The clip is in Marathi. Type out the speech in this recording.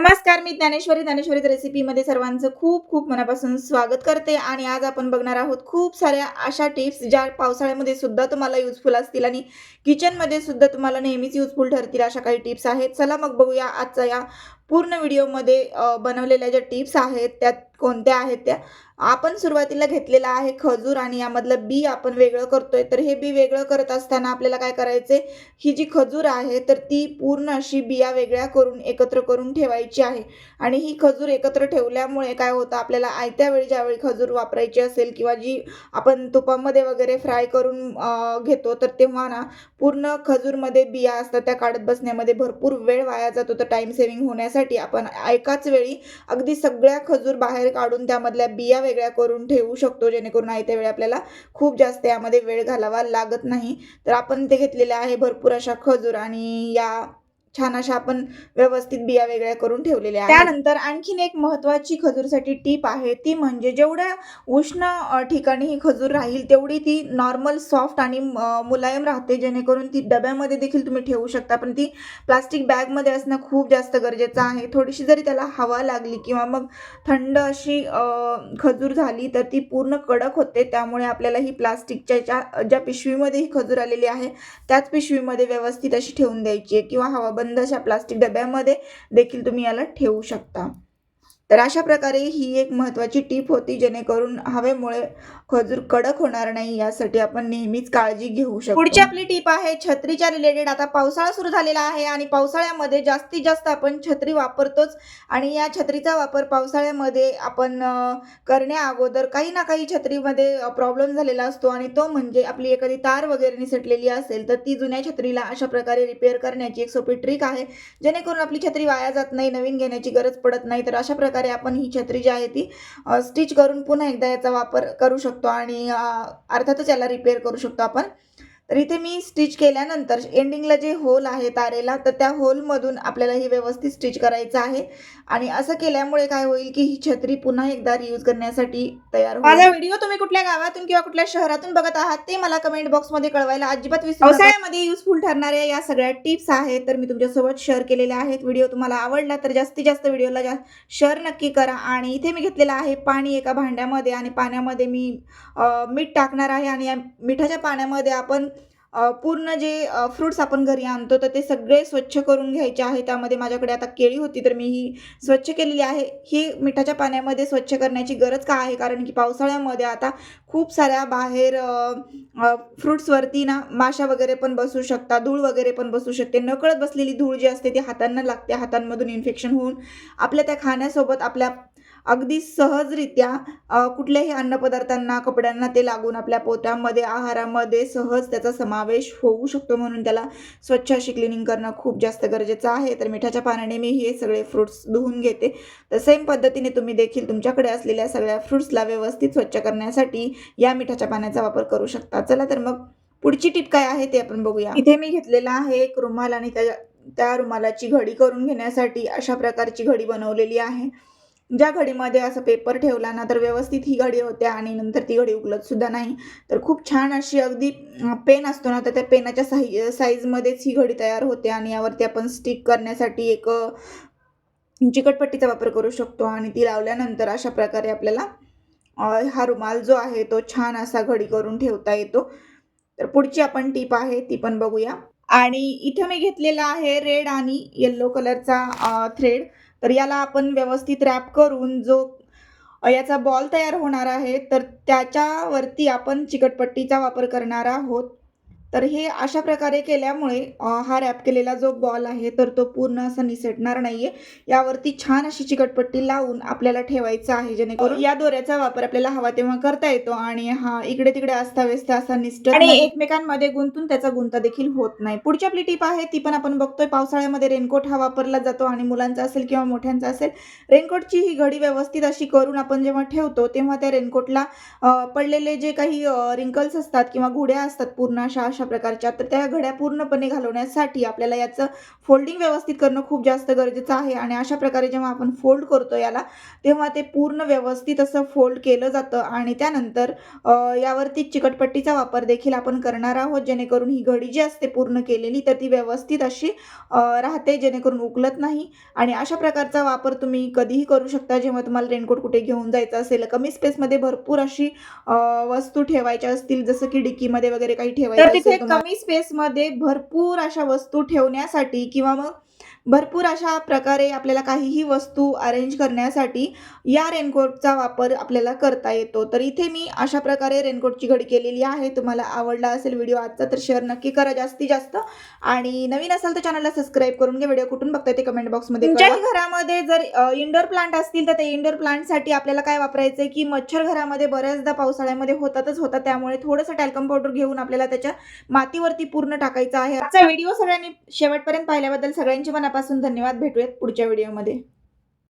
नमस्कार मी ज्ञानेश्वरी. ज्ञानेश्वरी रेसिपीमध्ये सर्वांचं खूप खूप मनापासून स्वागत करते. आणि आज आपण बघणार आहोत खूप साऱ्या अशा टिप्स ज्या पावसाळ्यामध्ये सुद्धा तुम्हाला युजफुल असतील आणि किचनमध्ये सुद्धा तुम्हाला नेहमीच युजफुल ठरतील अशा काही टिप्स आहेत. चला मग बघूया आजचा या पूर्ण व्हिडिओमध्ये बनवलेल्या ज्या टिप्स आहेत त्यात कोणत्या आहेत त्या आपण सुरुवातीला घेतलेला आहे खजूर आणि यामधलं बी आपण वेगळं करतोय. तर हे बी वेगळं करत असताना आपल्याला काय करायचे ही जी खजूर आहे तर ती पूर्ण अशी बिया वेगळ्या करून एकत्र करून ठेवायची आहे. आणि ही खजूर एकत्र ठेवल्यामुळे काय होतं? आपल्याला आयत्या वेळी ज्यावेळी खजूर वापरायची असेल किंवा जी आपण तुपामध्ये वगैरे फ्राय करून घेतो तर तेव्हा ना पूर्ण खजूरमध्ये बिया असतात त्या काढत बसण्यामध्ये भरपूर वेळ वाया जातो. तर टाईम सेव्हिंग होण्यासाठी आपण एकाच वेळी अगदी सगळ्या खजूर बाहेर काढून त्यामधल्या बिया वेगळ्या करून ठेवू शकतो जेणेकरून आयत्या वेळी आपल्याला खूप जास्त यामध्ये वेळ घालावा लागत नाही. तर आपण ते घेतलेले आहे भरपूर अशा खजूर आणि या छान अशा आपण व्यवस्थित बिया वेगळ्या करून ठेवलेल्या आहेत. त्यानंतर आणखीन एक महत्त्वाची खजूरसाठी टीप आहे ती म्हणजे जेवढ्या उष्ण ठिकाणी ही खजूर राहील तेवढी ती नॉर्मल सॉफ्ट आणि मुलायम राहते जेणेकरून ती डब्यामध्ये देखील तुम्ही ठेवू शकता. पण ती प्लास्टिक बॅगमध्ये असणं खूप जास्त गरजेचं आहे. थोडीशी जरी त्याला हवा लागली किंवा मग थंड अशी खजूर झाली तर ती पूर्ण कडक होते. त्यामुळे आपल्याला ही प्लास्टिकच्या ज्या ज्या पिशवीमध्ये ही खजूर आलेली आहे त्याच पिशवीमध्ये व्यवस्थित अशी ठेवून द्यायची आहे किंवा बंद अशा प्लास्टिक डब्यामध्ये देखील तुम्ही याला ठेवू शकता. तर अशा प्रकारे ही एक महत्त्वाची टीप होती जेणेकरून हवेमुळे खजूर कडक होणार नाही यासाठी आपण नेहमीच काळजी घेऊ शकतो. पुढची आपली टीप आहे छत्रीच्या रिलेटेड आता पावसाळा सुरू झालेला आहे आणि पावसाळ्यामध्ये जास्तीत जास्त आपण छत्री वापरतोच आणि या छत्रीचा वापर पावसाळ्यामध्ये आपण करण्या अगोदर काही ना काही छत्रीमध्ये प्रॉब्लेम झालेला असतो आणि तो म्हणजे आपली एखादी तार वगैरे निसटलेली असेल तर ती जुन्या छत्रीला अशा प्रकारे रिपेअर करण्याची एक सोपी ट्रिक आहे जेणेकरून आपली छत्री वाया जात नाही नवीन घेण्याची गरज पडत नाही तर अशा प्रकारे आपण ही छत्री जी आहे ती स्टिच करून पुन्हा एकदा याचा वापर करू शकतो आणि अर्थातच याला रिपेअर करू शकतो आपण. तर इथे मी स्टिच केल्यानंतर एंडिंगला जे होल आहे तारेला तर त्या होलमधून आपल्याला ही व्यवस्थित स्टिच करायचं आहे. आणि असं केल्यामुळे काय होईल की ही छत्री पुन्हा एकदा रियूज करण्यासाठी तयार होईल. माझा व्हिडिओ तुम्ही कुठल्या गावातून किंवा कुठल्या शहरातून बघत आहात ते मला कमेंट बॉक्समध्ये कळवायला अजिबात विसरू नका. पावसाळ्यामध्ये युजफुल ठरणाऱ्या या सगळ्या टिप्स आहेत तर मी तुमच्यासोबत शेअर केलेल्या आहेत. व्हिडिओ तुम्हाला आवडला तर जास्तीत जास्त व्हिडिओला जा शेअर नक्की करा. आणि इथे मी घेतलेलं आहे पाणी एका भांड्यामध्ये आणि पाण्यामध्ये मी मीठ टाकणार आहे. आणि या मिठाच्या पाण्यामध्ये आपण पूर्ण जे फ्रुट्स आपण घरी आणतो तर ते सगळे स्वच्छ करून घ्यायचे आहे. त्यामध्ये माझ्याकडे आता केळी होती तर मी ही स्वच्छ केलेली आहे. ही मिठाच्या पाण्यामध्ये स्वच्छ करण्याची गरज का आहे? कारण की पावसाळ्यामध्ये आता खूप साऱ्या बाहेर फ्रुट्सवरती ना माशा वगैरे पण बसू शकतात धूळ वगैरे पण बसू शकते. नकळत बसलेली धूळ जी असते ती हातांना लागते. हातांमधून इन्फेक्शन होऊन आपल्या त्या खाण्यासोबत आपल्या अगदी सहजरित्या कुठल्याही अन्नपदार्थांना कपड्यांना ते लागून आपल्या पोटामध्ये आहारामध्ये सहज त्याचा समावेश होऊ शकतो म्हणून त्याला स्वच्छ अशी क्लिनिंग करणं खूप जास्त गरजेचं आहे. तर मिठाच्या पाण्याने मी हे सगळे फ्रुट्स धुवून घेते. तर सेम पद्धतीने तुम्ही देखील तुमच्याकडे असलेल्या सगळ्या फ्रुट्सला व्यवस्थित स्वच्छ करण्यासाठी या मिठाच्या पाण्याचा वापर करू शकता. चला तर मग पुढची टिप काय आहे ते आपण बघूया. इथे मी घेतलेला आहे एक रुमाल आणि त्या त्या रुमालाची घडी करून घेण्यासाठी अशा प्रकारची घडी बनवलेली आहे. ज्या घडीमध्ये असं पेपर ठेवला ना तर व्यवस्थित ही घडी होते आणि नंतर ती घडी उकलत सुद्धा नाही. तर खूप छान अशी अगदी पेन असतो ना तर त्या पेनाच्या साई साईजमध्येच ही घडी तयार होते आणि यावरती आपण स्टिक करण्यासाठी एक चिकटपट्टीचा वापर करू शकतो आणि ती लावल्यानंतर अशा प्रकारे आपल्याला हा रुमाल जो आहे तो छान असा घडी करून ठेवता येतो. तर पुढची आपण टीप आहे ती पण बघूया. आणि इथं मी घेतलेला आहे रेड आणि येल्लो कलरचा थ्रेड तर याला आपण व्यवस्थित रॅप करून जो याचा बॉल तयार होणार आहे तर त्याच्यावरती आपण चिकटपट्टीचा वापर करणार आहोत. तर हे अशा प्रकारे केल्यामुळे हा रॅप केलेला जो बॉल आहे तर तो पूर्ण असा निसटणार नाहीये. यावरती छान अशी चिकटपट्टी लावून आपल्याला ठेवायचं आहे जेणेकरून या दोऱ्याचा वापर आपल्याला हवा तेव्हा करता येतो आणि हा इकडे तिकडे अस्ताव्यस्त असा निसटत आणि. एकमेकांमध्ये गुंतून त्याचा गुंता देखील होत नाही. पुढची आपली टीप आहे ती पण आपण बघतोय. पावसाळ्यामध्ये रेनकोट हा वापरला जातो आणि मुलांचा असेल किंवा मोठ्यांचा असेल रेनकोटची ही घडी व्यवस्थित अशी करून आपण जेव्हा ठेवतो तेव्हा त्या रेनकोटला पडलेले जे काही रिंकल्स असतात किंवा घुड्या असतात पूर्ण अशा अशा प्रकारच्या. तर त्या घड्या पूर्णपणे घालवण्यासाठी आपल्याला याचं फोल्डिंग व्यवस्थित करणं खूप जास्त गरजेचं आहे. आणि अशा प्रकारे जेव्हा आपण फोल्ड करतो याला तेव्हा ते पूर्ण व्यवस्थित असं फोल्ड केलं जातं. आणि त्यानंतर यावरती चिकटपट्टीचा वापर देखील आपण करणार आहोत. जेणेकरून ही घडी जी असते पूर्ण केलेली तर ती व्यवस्थित अशी राहते जेणेकरून उकलत नाही. आणि अशा प्रकारचा वापर तुम्ही कधीही करू शकता. जेव्हा तुम्हाला रेनकोट कुठे घेऊन जायचं असेल कमी स्पेसमध्ये भरपूर अशी वस्तू ठेवायच्या असतील जसं की डिक्कीमध्ये वगैरे काही ठेवायचं कमी स्पेसमध्ये भरपूर अशा वस्तू ठेवण्यासाठी किंवा मग भरपूर अशा प्रकारे आपल्याला काहीही वस्तू अरेंज करण्यासाठी या रेनकोटचा वापर आपल्याला करता येतो. तर इथे मी अशा प्रकारे रेनकोटची घडी केलेली आहे. तुम्हाला आवडला असेल व्हिडिओ आजचा तर शेअर नक्की करा जास्तीत जास्त. आणि नवीन असाल तर चॅनलला सबस्क्राईब करून घ्या. व्हिडिओ कुठून बघताय ते कमेंट बॉक्समध्ये तुमच्याही घरामध्ये जर इंडोर प्लांट असतील तर ते इंडोर प्लांटसाठी आपल्याला काय वापरायचं की मच्छर घरामध्ये बऱ्याचदा पावसाळ्यामध्ये होतातच होतात. त्यामुळे थोडंसं टॅल्कम पावडर घेऊन आपल्याला त्याच्या मातीवरती पूर्ण टाकायचं आहे. आजचा व्हिडिओ सगळ्यांनी शेवटपर्यंत पाहिल्याबद्दल सगळ्यांचे मनापासून धन्यवाद भेटूयात पुढच्या व्हिडिओमध्ये.